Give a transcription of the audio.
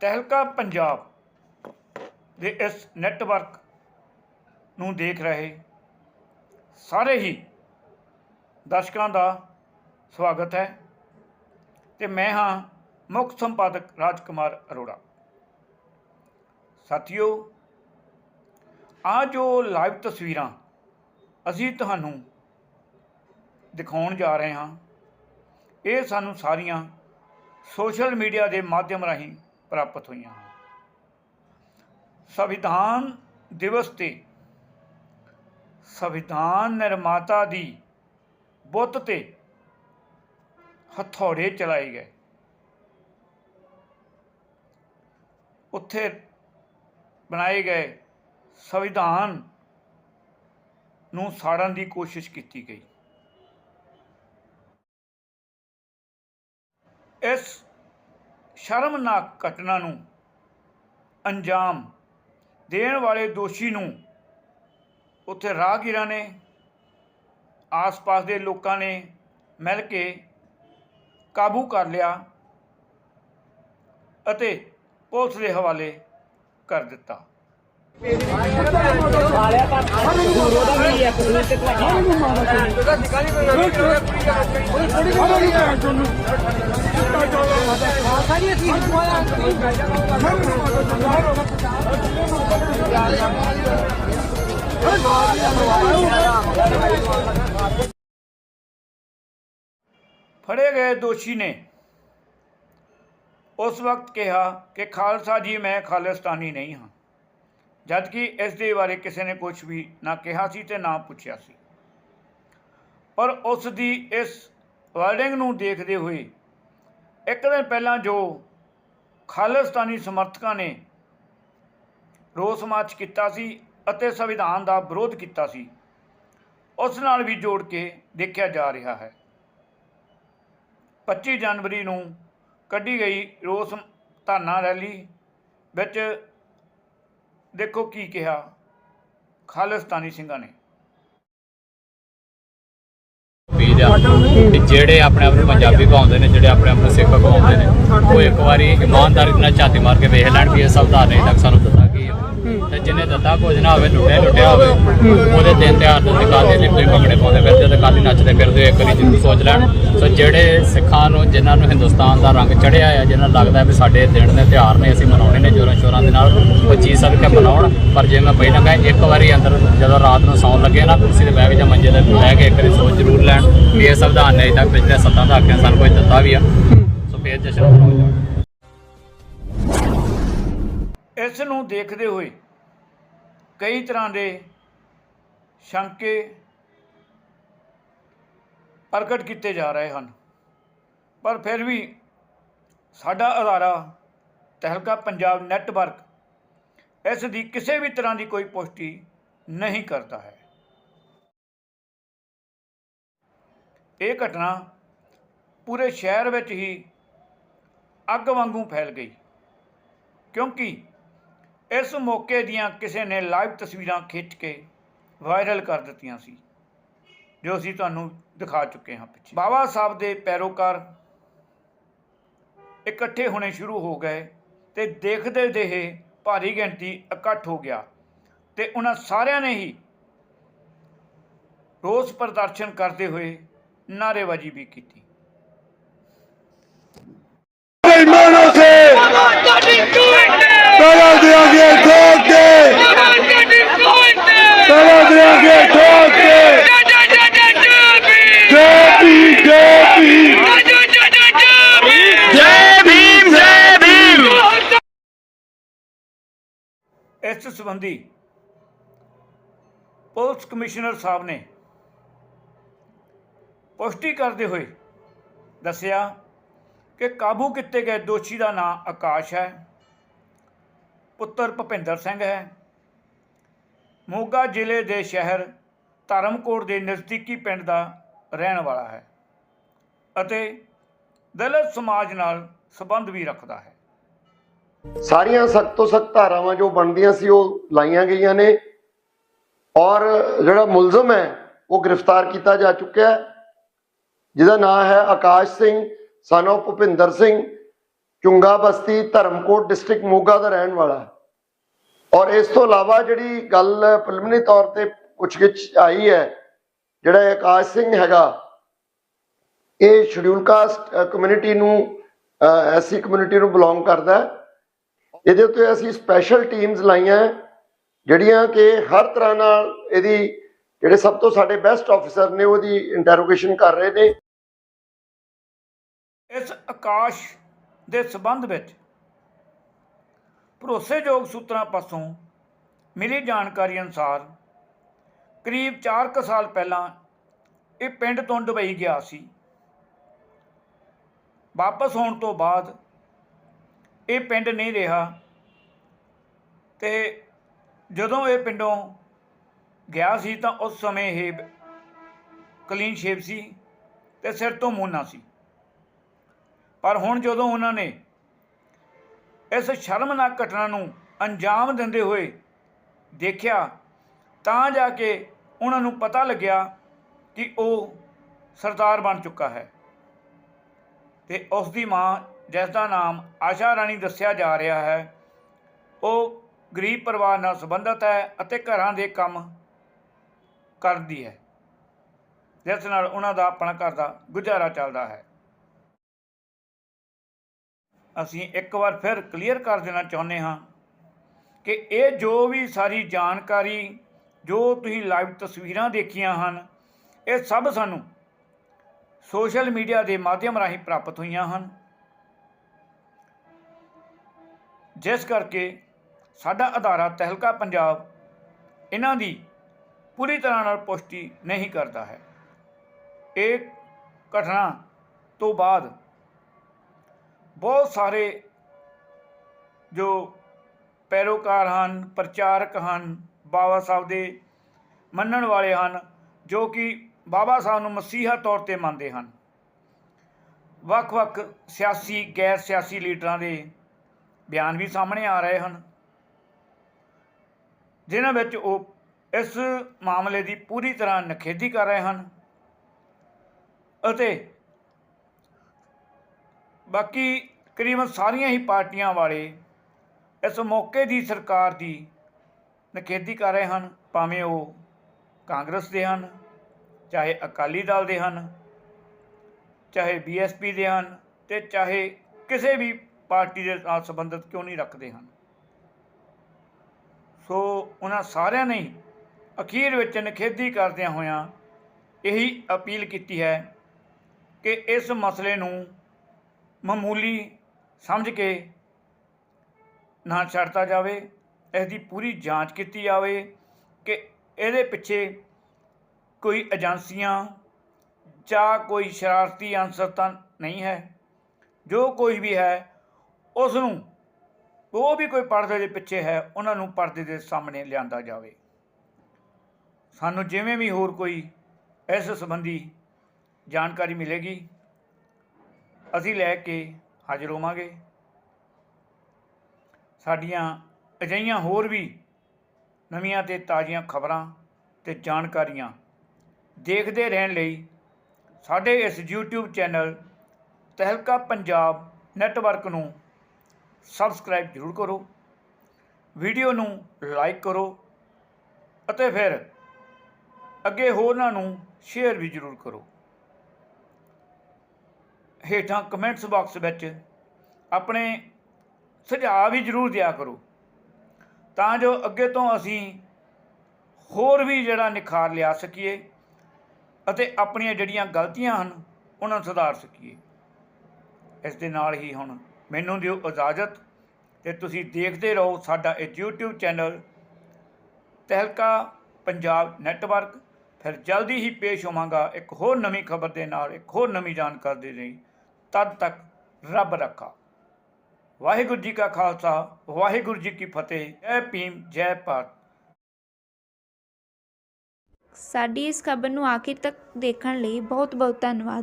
ਤਹਿਲਕਾ ਪੰਜਾਬ ਦੇ ਇਸ ਨੈਟਵਰਕ ਨੂੰ ਦੇਖ ਰਹੇ ਸਾਰੇ ਹੀ ਦਰਸ਼ਕਾਂ ਦਾ ਸਵਾਗਤ ਹੈ ਤੇ ਮੈਂ ਹਾਂ ਮੁੱਖ ਸੰਪਾਦਕ ਰਾਜਕੁਮਾਰ ਅਰੋੜਾ। ਸਾਥੀਓ ਆ ਜੋ ਲਾਈਵ ਤਸਵੀਰਾਂ ਅਸੀਂ ਤੁਹਾਨੂੰ ਦਿਖਾਉਣ ਜਾ ਰਹੇ ਹਾਂ, ਇਹ ਸਾਨੂੰ ਸਾਰੀਆਂ ਸੋਸ਼ਲ ਮੀਡੀਆ ਦੇ ਮਾਧਿਅਮ ਰਾਹੀਂ ਪ੍ਰਾਪਤ ਹੋਈਆਂ ਹਨ। ਸੰਵਿਧਾਨ ਦਿਵਸ ਤੇ ਸੰਵਿਧਾਨ ਨਿਰਮਾਤਾ ਦੀ ਬੁੱਤ ਤੇ ਹਥੌੜੇ ਚਲਾਏ ਗਏ। ਉੱਥੇ ਬਣਾਏ ਗਏ ਸੰਵਿਧਾਨ ਨੂੰ ਸਾੜਨ ਦੀ ਕੋਸ਼ਿਸ਼ ਕੀਤੀ ਗਈ। ਇਸ ਸ਼ਰਮਨਾਕ ਘਟਨਾ ਨੂੰ ਅੰਜਾਮ ਦੇਣ ਵਾਲੇ ਦੋਸ਼ੀ ਨੂੰ ਉੱਥੇ ਰਾਹਗੀਰਾਂ ਨੇ, ਆਸ-ਪਾਸ ਦੇ ਲੋਕਾਂ ਨੇ ਮਿਲ ਕੇ ਕਾਬੂ ਕਰ ਲਿਆ ਅਤੇ ਪੁਲਿਸ ਦੇ ਹਵਾਲੇ ਕਰ ਦਿੱਤਾ। ਫੜੇ ਗਏ ਦੋਸ਼ੀ ਨੇ ਉਸ ਵਕਤ ਕਿਹਾ ਕਿ ਖਾਲਸਾ ਜੀ ਮੈਂ ਖਾਲਿਸਤਾਨੀ ਨਹੀਂ ਹਾਂ ਜਦਕਿ ਇਸ ਦੇ ਬਾਰੇ ਕਿਸੇ ਨੇ ਕੁਝ ਵੀ ਨਾ ਕਿਹਾ ਸੀ ਤੇ ਨਾ ਪੁੱਛਿਆ ਸੀ। ਪਰ ਉਸ ਦੀ ਇਸ ਵਰਡਿੰਗ ਨੂੰ ਦੇਖਦੇ ਹੋਏ ਇੱਕ ਦਿਨ ਪਹਿਲਾਂ ਜੋ ਖਾਲਿਸਤਾਨੀ ਸਮਰਥਕਾਂ ਨੇ ਰੋਸ ਮਾਰਚ ਕੀਤਾ ਸੀ ਅਤੇ ਸੰਵਿਧਾਨ ਦਾ ਵਿਰੋਧ ਕੀਤਾ ਸੀ, ਉਸ ਨਾਲ ਵੀ ਜੋੜ ਕੇ ਦੇਖਿਆ ਜਾ ਰਿਹਾ ਹੈ। 25 ਜਨਵਰੀ ਨੂੰ ਕੱਢੀ ਗਈ ਰੋਸ ਧਰਨਾ ਰੈਲੀ ਵਿੱਚ ਦੇਖੋ ਕੀ ਕਿਹਾ ਖਾਲਿਸਤਾਨੀ ਸਿੰਘਾਂ ਨੇ। ਪੀਰ ਆ ਤੇ ਜਿਹੜੇ ਆਪਣੇ ਆਪ ਨੂੰ ਪੰਜਾਬੀ ਕਹਾਉਂਦੇ ਨੇ, ਜਿਹੜੇ ਆਪਣੇ ਆਪ ਨੂੰ ਸਿੱਖ ਕਹਾਉਂਦੇ ਨੇ, ਉਹ ਇੱਕ ਵਾਰੀ ਇਮਾਨਦਾਰੀ ਨਾਲ ਝਾਤੀ ਮਾਰ ਕੇ ਵੇਖ ਲੈਣ ਵੀ ਇਹ ਸੰਵਿਧਾਨ ਨਹੀਂ ਤੱਕ ਸਾਨੂੰ ਦਿੱਤਾ ਤੇ ਜਿਹਨੇ ਦਿੱਤਾ ਕੁਝ ਨਾ ਹੋਵੇ, ਲੁੱਟਿਆ ਲੁੱਟਿਆ ਹੋਵੇ। ਉਹਦੇ ਦਿਨ ਤਿਉਹਾਰ ਦੇ ਨਿਕਾਲੇ ਲਈ ਭੰਗੜੇ ਪਾਉਂਦੇ ਫਿਰਦੇ ਤੇ ਕਾਲੀ ਨੱਚਦੇ ਫਿਰਦੇ ਇੱਕ ਵਾਰੀ ਜ਼ਰੂਰ ਸੋਚ ਲੈਣ। ਸੋ ਜਿਹੜੇ ਸਿੱਖਾਂ ਨੂੰ, ਜਿਨ੍ਹਾਂ ਨੂੰ ਹਿੰਦੁਸਤਾਨ ਦਾ ਰੰਗ ਚੜਿਆ ਆ, ਜਿਨ੍ਹਾਂ ਲੱਗਦਾ ਵੀ ਸਾਡੇ ਦਿਨ ਦੇ ਤਿਉਹਾਰ ਨੇ, ਅਸੀਂ ਮਨਾਉਣੇ ਨੇ ਜੋਰਾਂ ਸ਼ੋਰਾਂ ਦੇ ਨਾਲ, ਉਹ ਚੀਜ਼ ਸਭ ਮਨਾਉਣ। ਪਰ ਜੇ ਮੈਂ ਪਹਿਲਾਂ ਕਹਾਂ, ਇੱਕ ਵਾਰੀ ਅੰਦਰ ਜਦੋਂ ਰਾਤ ਨੂੰ ਸੌਣ ਲੱਗੇ ਨਾ, ਕੁਰਸੀ ਤੇ ਬਹਿ ਕੇ ਜਾਂ ਮੰਜੇ ਤੇ ਬਹਿ ਕੇ ਇੱਕ ਵਾਰੀ ਸੋਚ ਜ਼ਰੂਰ ਲੈਣ ਵੀ ਇਹ ਸੰਵਿਧਾਨ ਨੇ ਅਜੇ ਤੱਕ ਪਿਛਲੇ ਸੱਤਾਂ ਦਹਾਕਿਆਂ ਸਾਨੂੰ ਕੋਈ ਦਿੱਤਾ ਵੀ ਆ। ਸੋ ਫੇਰ ਜਸ਼ਨ ਮਨਾਓ ਇਸ ਨੂੰ ਦੇਖਦੇ ਹੋਏ ਕਈ ਤਰ੍ਹਾਂ ਦੇ ਸ਼ੰਕੇ ਪ੍ਰਗਟ ਕੀਤੇ ਜਾ ਰਹੇ ਹਨ। ਪਰ ਫਿਰ ਵੀ ਸਾਡਾ ਅਦਾਰਾ ਤਹਿਲਕਾ ਪੰਜਾਬ ਨੈਟਵਰਕ ਇਸ ਦੀ ਕਿਸੇ ਵੀ ਤਰ੍ਹਾਂ ਦੀ ਕੋਈ ਪੁਸ਼ਟੀ ਨਹੀਂ ਕਰਦਾ ਹੈ। ਇਹ ਘਟਨਾ ਪੂਰੇ ਸ਼ਹਿਰ ਵਿੱਚ ਹੀ ਅੱਗ ਵਾਂਗੂ ਫੈਲ ਗਈ। ਕਿਉਂਕਿ ਇਸ ਮੌਕੇ ਦੀਆਂ ਕਿਸੇ ਨੇ ਲਾਈਵ ਤਸਵੀਰਾਂ ਖਿੱਚ ਕੇ ਵਾਇਰਲ ਕਰ ਦਿੱਤੀਆਂ ਸੀ ਜੋ ਅਸੀਂ ਤੁਹਾਨੂੰ ਦਿਖਾ ਚੁੱਕੇ ਹਾਂ ਪਿੱਛੇ। ਬਾਬਾ ਸਾਹਿਬ ਦੇ ਪੈਰੋਕਾਰ ਇਕੱਠੇ ਹੋਣੇ ਸ਼ੁਰੂ ਹੋ ਗਏ ਤੇ ਦੇਖਦੇ ਦੇਹੇ ਭਾਰੀ ਗਿਣਤੀ ਇਕੱਠ ਹੋ ਗਿਆ ਤੇ ਉਹਨਾਂ ਸਾਰਿਆਂ ਨੇ ਹੀ ਰੋਸ ਪ੍ਰਦਰਸ਼ਨ ਕਰਦੇ ਹੋਏ ਨਾਰੇਬਾਜ਼ੀ ਵੀ ਕੀਤੀ। ਇਮਾਨੋ ਸੇ ਸੰਬੰਧੀ ਪੁਲਿਸ ਕਮਿਸ਼ਨਰ ਸਾਹਿਬ ਨੇ ਪੁਸ਼ਟੀ ਕਰਦੇ ਹੋਏ ਦੱਸਿਆ ਕਿ ਕਾਬੂ ਕੀਤੇ ਗਏ ਦੋਸ਼ੀ ਦਾ ਨਾਮ ਆਕਾਸ਼ ਹੈ, ਪੁੱਤਰ ਭੁਪਿੰਦਰ ਸਿੰਘ ਹੈ। ਮੋਗਾ ਜ਼ਿਲ੍ਹੇ ਦੇ ਸ਼ਹਿਰ ਧਰਮਕੋਟ ਦੇ ਨਜ਼ਦੀਕੀ ਪਿੰਡ ਦਾ ਰਹਿਣ ਵਾਲਾ ਹੈ ਅਤੇ ਦਲਿਤ ਸਮਾਜ ਨਾਲ ਸੰਬੰਧ ਵੀ ਰੱਖਦਾ ਹੈ। ਸਾਰੀਆਂ ਸਖਤ ਤੋਂ ਸਖਤ ਧਾਰਾਵਾਂ ਜੋ ਬਣਦੀਆਂ ਸੀ, ਉਹ ਲਾਈਆਂ ਗਈਆਂ ਨੇ। ਔਰ ਜਿਹੜਾ ਮੁਲਜ਼ਮ ਹੈ, ਉਹ ਗ੍ਰਿਫਤਾਰ ਕੀਤਾ ਜਾ ਚੁੱਕਿਆ ਹੈ। ਜਿਹਦਾ ਨਾਮ ਹੈ Akash Singh son of Bhupinder Singh, Chunga Basti, Dharamkot district Moga ਦਾ ਰਹਿਣ ਵਾਲਾ ਹੈ। ਔਰ ਇਸ ਤੋਂ ਇਲਾਵਾ ਜਿਹੜੀ ਗੱਲ ਪ੍ਰੀਲਿਮਿਨਰੀ ਤੌਰ ਤੇ ਪੁੱਛਗਿੱਛ ਆਈ ਹੈ, ਜਿਹੜਾ ਆਕਾਸ਼ ਸਿੰਘ ਹੈਗਾ, ਇਹ ਸ਼ਡਿਊਲ ਕਾਸਟ ਕਮਿਊਨਿਟੀ ਨੂੰ ਐਸਸੀ ਕਮਿਊਨਿਟੀ ਨੂੰ ਬਿਲੋਂਗ ਕਰਦਾ ਹੈ। ਇਹਦੇ ਉੱਤੇ ਅਸੀਂ ਸਪੈਸ਼ਲ ਟੀਮਸ ਲਾਈਆਂ, ਜਿਹੜੀਆਂ ਕਿ ਹਰ ਤਰ੍ਹਾਂ ਨਾਲ ਇਹਦੀ ਜਿਹੜੇ ਸਭ ਤੋਂ ਸਾਡੇ ਬੈਸਟ ਆਫੀਸਰ ਨੇ ਉਹਦੀ ਇੰਟਰੋਗੇਸ਼ਨ ਕਰ ਰਹੇ ਨੇ। ਇਸ ਆਕਾਸ਼ ਦੇ ਸਬੰਧ ਵਿੱਚ ਭਰੋਸੇਯੋਗ ਸੂਤਰਾਂ ਪਾਸੋਂ ਮਿਲੀ ਜਾਣਕਾਰੀ ਅਨੁਸਾਰ ਕਰੀਬ 4 ਕੁ ਸਾਲ ਪਹਿਲਾਂ ਇਹ ਪਿੰਡ ਤੋਂ ਦੁਬਈ ਗਿਆ ਸੀ। ਵਾਪਸ ਆਉਣ ਤੋਂ ਬਾਅਦ ਇਹ ਪਿੰਡ ਨਹੀਂ ਰਿਹਾ। ਤੇ ਜਦੋਂ ਇਹ ਪਿੰਡੋਂ ਗਿਆ ਸੀ ਤਾਂ ਉਸ ਸਮੇਂ ਇਹ ਕਲੀਨ ਸ਼ੇਪ ਸੀ ਤੇ ਸਿਰ ਤੋਂ ਮੂੰਹ ਸੀ। ਪਰ ਹੁਣ ਜਦੋਂ ਉਹਨਾਂ ਨੇ ਇਸ ਸ਼ਰਮਨਾਕ ਘਟਨਾ ਨੂੰ ਅੰਜਾਮ ਦਿੰਦੇ ਹੋਏ ਦੇਖਿਆ, ਤਾਂ ਜਾ ਕੇ ਉਹਨਾਂ ਨੂੰ ਪਤਾ ਲੱਗਿਆ ਕਿ ਉਹ ਸਰਦਾਰ ਬਣ ਚੁੱਕਾ ਹੈ। ਤੇ ਉਸ ਦੀ ਮਾਂ ਜਿਸ ਦਾ ਨਾਮ ਆਸ਼ਾ ਰਾਣੀ ਦੱਸਿਆ ਜਾ ਰਿਹਾ ਹੈ। ਉਹ ਗਰੀਬ ਪਰਿਵਾਰ ਨਾਲ ਸੰਬੰਧਿਤ ਹੈ ਅਤੇ ਘਰਾਂ ਦੇ ਕੰਮ ਕਰਦੀ ਹੈ। ਜਿਸ ਨਾਲ ਉਹਨਾਂ ਦਾ ਆਪਣਾ ਘਰ ਦਾ ਗੁਜ਼ਾਰਾ ਚੱਲਦਾ ਹੈ। ਅਸੀਂ ਇੱਕ ਵਾਰ ਫਿਰ ਕਲੀਅਰ ਕਰ ਦੇਣਾ ਚਾਹੁੰਦੇ ਹਾਂ ਕਿ ਇਹ ਜੋ ਵੀ ਸਾਰੀ ਜਾਣਕਾਰੀ, ਜੋ ਤੁਸੀਂ ਲਾਈਵ ਤਸਵੀਰਾਂ ਦੇਖੀਆਂ ਹਨ, ਇਹ ਸਭ ਸਾਨੂੰ ਸੋਸ਼ਲ ਮੀਡੀਆ ਦੇ ਮਾਧਿਅਮ ਰਾਹੀਂ ਪ੍ਰਾਪਤ ਹੋਈਆਂ ਹਨ। ਜਿਸ ਕਰਕੇ ਸਾਡਾ ਅਦਾਰਾ ਤਹਿਲਕਾ ਪੰਜਾਬ ਇਹਨਾਂ ਦੀ ਪੂਰੀ ਤਰ੍ਹਾਂ ਨਾਲ ਪੁਸ਼ਟੀ ਨਹੀਂ ਕਰਦਾ ਹੈ। ਇਹ ਘਟਨਾ ਤੋਂ ਬਾਅਦ ਬਹੁਤ ਸਾਰੇ ਜੋ ਪੈਰੋਕਾਰ ਹਨ, ਪ੍ਰਚਾਰਕ ਹਨ, ਬਾਬਾ ਸਾਹਿਬ ਦੇ ਮੰਨਣ ਵਾਲੇ ਹਨ, ਜੋ ਕਿ ਬਾਬਾ ਸਾਹਿਬ ਨੂੰ ਮਸੀਹਾ ਤੌਰ ਤੇ ਮੰਨਦੇ ਹਨ। ਵੱਖ-ਵੱਖ ਸਿਆਸੀ ਗੈਰ ਸਿਆਸੀ ਲੀਡਰਾਂ ਦੇ ਬਿਆਨ ਵੀ ਸਾਹਮਣੇ ਆ ਰਹੇ ਹਨ। ਜਿਨ੍ਹਾਂ ਵਿੱਚ ਉਹ ਇਸ ਮਾਮਲੇ ਦੀ ਪੂਰੀ ਤਰ੍ਹਾਂ ਨਖੇਦੀ ਕਰ ਰਹੇ ਹਨ ਅਤੇ ਬਾਕੀ ਕਰੀਬਨ ਸਾਰੀਆਂ ਹੀ ਪਾਰਟੀਆਂ ਵਾਲੇ ਇਸ ਮੌਕੇ ਦੀ ਸਰਕਾਰ ਦੀ ਨਖੇਦੀ ਕਰ ਰਹੇ ਹਨ। ਭਾਵੇਂ ਉਹ ਕਾਂਗਰਸ ਦੇ ਹਨ, ਚਾਹੇ ਅਕਾਲੀ ਦਲ ਦੇ ਹਨ, ਚਾਹੇ ਬੀਐਸਪੀ ਦੇ ਹਨ ਤੇ ਚਾਹੇ ਕਿਸੇ ਵੀ ਪਾਰਟੀ ਦੇ ਨਾਲ ਸੰਬੰਧਿਤ ਕਿਉਂ ਨਹੀਂ ਰੱਖਦੇ ਹਨ? ਸੋ ਉਹਨਾਂ ਸਾਰਿਆਂ ਨੇ ਅਖੀਰ ਵਿੱਚ ਨਖੇਦੀ ਕਰਦਿਆਂ ਹੋਇਆਂ ਇਹੀ ਅਪੀਲ ਕੀਤੀ ਹੈ ਕਿ ਇਸ ਮਸਲੇ ਨੂੰ ਮਾਮੂਲੀ ਸਮਝ ਕੇ ਨਾ ਛੱਡਤਾ ਜਾਵੇ ਇਸ ਦੀ ਪੂਰੀ ਜਾਂਚ ਕੀਤੀ ਜਾਵੇ ਕਿ ਇਹਦੇ ਪਿੱਛੇ ਕੋਈ ਏਜੰਸੀਆਂ ਜਾਂ ਕੋਈ ਸ਼ਰਾਰਤੀ ਅੰਸਰ ਤਾਂ ਨਹੀਂ ਹੈ। ਜੋ ਕੋਈ ਵੀ ਹੈ ਉਸ ਨੂੰ ਉਹ ਵੀ ਕੋਈ ਪਰਦੇ ਦੇ ਪਿੱਛੇ ਹੈ, ਉਹਨਾਂ ਨੂੰ ਪਰਦੇ ਦੇ ਸਾਹਮਣੇ ਲਿਆਂਦਾ ਜਾਵੇ। ਸਾਨੂੰ ਜਿਵੇਂ ਵੀ ਹੋਰ ਕੋਈ ਇਸ ਸੰਬੰਧੀ ਜਾਣਕਾਰੀ ਮਿਲੇਗੀ, ਅਸੀਂ ਲੈ ਕੇ ਹਾਜ਼ਰ ਹੋਵਾਂਗੇ। ਸਾਡੀਆਂ ਅਜਿਹੀਆਂ ਹੋਰ ਵੀ ਨਵੀਆਂ ਤੇ ਤਾਜ਼ੀਆਂ ਖਬਰਾਂ ਤੇ ਜਾਣਕਾਰੀਆਂ ਦੇਖਦੇ ਰਹਿਣ ਲਈ ਸਾਡੇ ਇਸ YouTube channel Tehelka Punjab network ਨੂੰ ਸਬਸਕ੍ਰਾਈਬ ਜ਼ਰੂਰ ਕਰੋ। ਵੀਡੀਓ ਨੂੰ ਲਾਈਕ ਕਰੋ ਅਤੇ ਫਿਰ ਅੱਗੇ ਹੋਰਨਾਂ ਨੂੰ ਸ਼ੇਅਰ ਵੀ ਜ਼ਰੂਰ ਕਰੋ। ਹੇਠਾਂ ਕਮੈਂਟਸ ਬਾਕਸ ਵਿੱਚ ਆਪਣੇ ਸੁਝਾਅ ਵੀ ਜ਼ਰੂਰ ਦਿਆ ਕਰੋ। ਤਾਂ ਜੋ ਅੱਗੇ ਤੋਂ ਅਸੀਂ ਹੋਰ ਵੀ ਜਿਹੜਾ ਨਿਖਾਰ ਲਿਆ ਸਕੀਏ ਅਤੇ ਆਪਣੀਆਂ ਜਿਹੜੀਆਂ ਗਲਤੀਆਂ ਹਨ, ਉਹਨਾਂ ਨੂੰ ਸੁਧਾਰ ਸਕੀਏ। ਇਸ ਦੇ ਨਾਲ ਹੀ ਹੁਣ ਮੈਨੂੰ ਦਿਓ ਇਜਾਜ਼ਤ ਤੇ ਤੁਸੀਂ ਦੇਖਦੇ ਰਹੋ ਸਾਡਾ ਇਹ YouTube channel Tehelka Punjab network. ਫਿਰ ਜਲਦੀ ਹੀ ਪੇਸ਼ ਹੋਵਾਂਗਾ ਇੱਕ ਹੋਰ ਨਵੀਂ ਖਬਰ ਦੇ ਨਾਲ, ਇੱਕ ਹੋਰ ਨਵੀਂ ਜਾਣਕਾਰੀ ਦੇ ਲਈ। ਤਦ ਤੱਕ ਰੱਬ ਰੱਖਾ। ਵਾਹਿਗੁਰੂ ਜੀ ਕਾ ਖਾਲਸਾ, ਵਾਹਿਗੁਰੂ ਜੀ ਕੀ ਫਤਿਹ। ਜੈ ਭੀਮ, ਜੈ ਭਾਰਤ। ਸਾਡੀ ਇਸ ਖਬਰ ਨੂੰ ਆਖਿਰ ਤੱਕ ਦੇਖਣ ਲਈ ਬਹੁਤ ਬਹੁਤ ਧੰਨਵਾਦ।